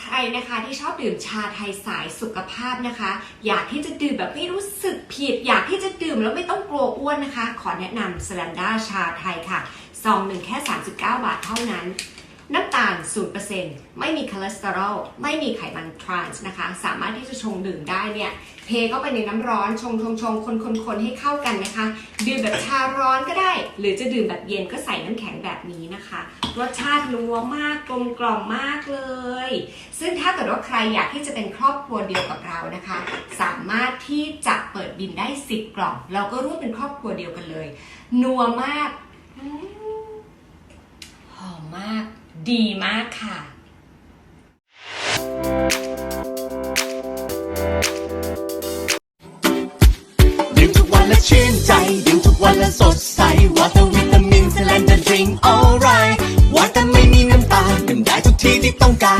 ใครนะคะที่ชอบดื่มชาไทยสายสุขภาพนะคะ อยากที่จะดื่มแบบไม่รู้สึกผิด อยากที่จะดื่มแล้วไม่ต้องกลัวอ้วนนะคะ ขอแนะนำสแลนด้าชาไทยค่ะซองหนึ่งแค่ 39 บาทเท่านั้น น้ำตาล 0%ไม่มีคอเลสเตอรอล ไม่มีไขมันทรานส์นะคะ สามารถที่จะชงดื่มได้เนี่ย เทเข้าไปในน้ำร้อน ชงชงชงคนคนคนให้เข้ากันนะคะ ดื่มแบบชาร้อนก็ได้ หรือจะดื่มแบบเย็นก็ใส่น้ำแข็งแบบนี้นะคะ รสชาตินัวมากกลมกล่อมมากเลย ซึ่งถ้าเกิดว่าใครอยากที่จะเป็นครอบครัวเดียวกับเรานะคะ สามารถที่จะเปิดบินได้ 10 กล่อง เราก็ร่วมเป็นครอบครัวเดียวกันเลย นัวมากอืมหอมมาก ดีมากค่ะดื่มทุกวันและชื่นใจดื่มทุกวันและสดใสวอเตอร์วิตามินสแลนด์ดริงค์ alright วอเตอร์ไม่มีน้ำตาลดื่มได้ทุกที่ที่ต้องการ